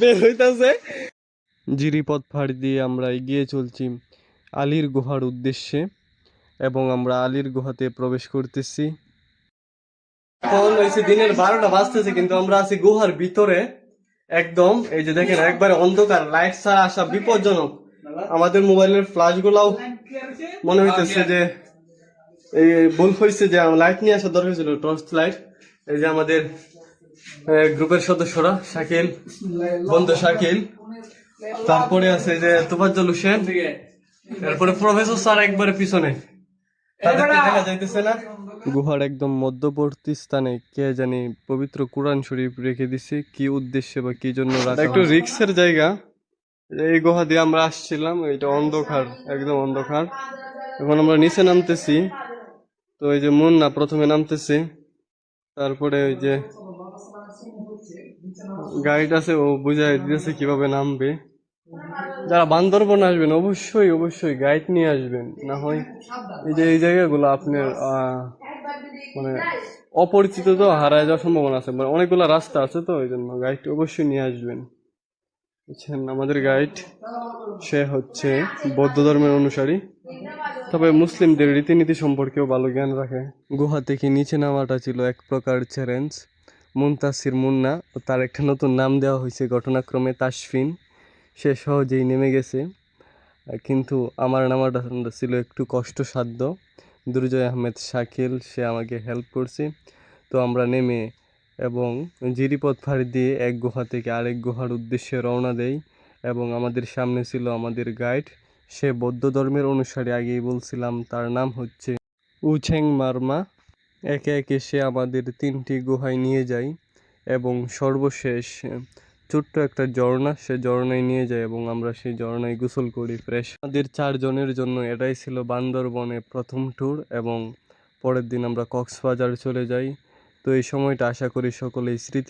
বের হইতাছে। জিরিপথ ফাড়ি দিয়ে আমরা এগিয়ে চলছি আলীর গুহার উদ্দেশ্যে এবং আমরা আলীর গুহাতে প্রবেশ করতেছি। এখন হয়েছে দিনের বারোটা বাজতেছে কিন্তু আমরা আছি গুহার ভিতরে। একদম এই যে দেখেন একবারে অন্ধকার লাইট ছাড়া আসা বিপজ্জনক। আমাদের মোবাইলের ফ্ল্যাশ গুলাও মনে হইতেছে যে এই ভুল হয়েছে যে লাইট নিয়ে আসা দরকার ছিল টর্চ লাইট। এই যে আমাদের গ্রুপের সদস্যরা শাকিল বন্ধু শাকিল। তারপরে আছে যে তোফাজ্জল হোসেন। তারপরে প্রফেসর স্যার একবারে পিছনে। তাদেরকে দেখা যাইতেছে না। গুহার একদম মধ্যবর্তী স্থানে কে জানি পবিত্র কোরআন শরীফ রেখে দিছে। কি উদ্দেশ্যে বা কি জন্য রাখা একটু রিক্সের জায়গা। এই গুহা দিয়ে আমরা আসছিলাম এটা অন্ধকার একদম অন্ধকার। এখন আমরা নিচে নামতেছি। তো এই যে মুন্না প্রথমে নামতেছি। তারপরে ওই যে গাইড আছে, ও বুঝাই দিয়েছে কীভাবে নামবে। যারা বান্দরবন আসবেন, অবশ্যই অবশ্যই গাইড নিয়ে আসবেন। না হয় এই যে, এই জায়গাগুলো আপনার মানে অপরিচিত তো হারায় যাওয়ার সম্ভাবনা আছে। মানে অনেকগুলো রাস্তা আছে তো ওই জন্য গাইড অবশ্যই নিয়ে আসবেন। বুঝছেন? আমাদের গাইড, সে হচ্ছে বৌদ্ধ ধর্মের অনুসারী। তবে মুসলিমদের রীতিনীতি সম্পর্কেও ভালো জ্ঞান রাখে। গুহা থেকে নিচে নামাটা ছিল এক প্রকার চ্যালেঞ্জ মুনতাসির মুন্না ও তার একটা নতুন নাম দেওয়া হয়েছে ঘটনাক্রমে তাসফিন। সে সহজেই নেমে গেছে। কিন্তু আমার নামাটা ছিল একটু কষ্টসাধ্য। দুর্জয় আহমেদ শাকিল, সে আমাকে হেল্প করছে। তো আমরা নেমে এবং জিরিপথ ফাড়ি দিয়ে এক গুহা থেকে আরেক গুহার উদ্দেশ্যে রওনা দেই এবং আমাদের সামনে ছিল আমাদের গাইড সে বৌদ্ধ ধর্মের অনুসারে আগেই বলছিলাম, তার নাম হচ্ছে উছেং মার্মা। একে একে সে আমাদের তিনটি গুহায় নিয়ে যায় এবং সর্বশেষ ছোট্ট একটা ঝর্ণা, সে ঝর্ণায় নিয়ে যায় এবং আমরা সেই ঝর্ণায় গোসল করি ফ্রেশ আমাদের চারজনের জন্য এটাই ছিল বান্দরবনে প্রথম ট্যুর এবং পরের দিন আমরা কক্সবাজার চলে যাই। তো এই সময়টা আশা করি সকলেই স্মৃতি